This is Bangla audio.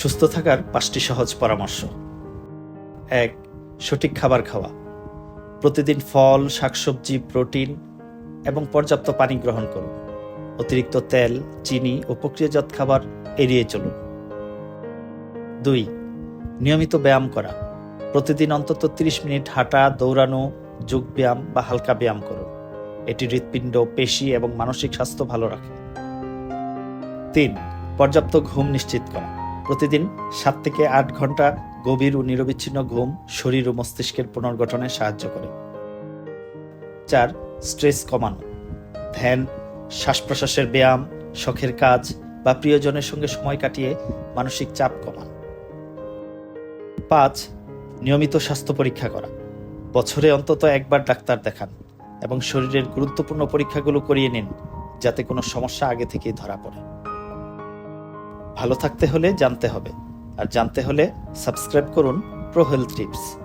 সুস্থ থাকার পাঁচটি সহজ পরামর্শ। এক, সঠিক খাবার খাওয়া। প্রতিদিন ফল, শাকসবজি, প্রোটিন এবং পর্যাপ্ত পানি গ্রহণ করুন। অতিরিক্ত তেল, চিনি ও প্রক্রিয়াজাত খাবার এড়িয়ে চলুন। দুই, নিয়মিত ব্যায়াম করা। প্রতিদিন অন্তত 30 মিনিট হাঁটা, দৌড়ানো যোগ ব্যায়াম বা হালকা ব্যায়াম করুন। এটি হৃৎপিণ্ড, পেশি এবং মানসিক স্বাস্থ্য ভালো রাখে। তিন, পর্যাপ্ত ঘুম নিশ্চিত করা। প্রতিদিন সাত থেকে আট ঘণ্টা গভীর ও নিরবিচ্ছিন্ন ঘুম, শরীর ও মস্তিষ্কের পুনর্গঠনে সাহায্য করে। চার, স্ট্রেস কমানো। ধ্যান শ্বাস প্রশ্বাসের ব্যায়াম, শখের কাজ বা প্রিয়জনের সঙ্গে সময় কাটিয়ে মানসিক চাপ কমান। পাঁচ, নিয়মিত স্বাস্থ্য পরীক্ষা করা। বছরে অন্তত একবার ডাক্তার দেখান এবং শরীরের গুরুত্বপূর্ণ পরীক্ষাগুলো করিয়ে নিন, যাতে কোনো সমস্যা আগে থেকেই ধরা পড়ে। ভালো থাকতে হলে জানতে হবে। আর জানতে হলে সাবস্ক্রাইব করুন প্রোহেল টিপস।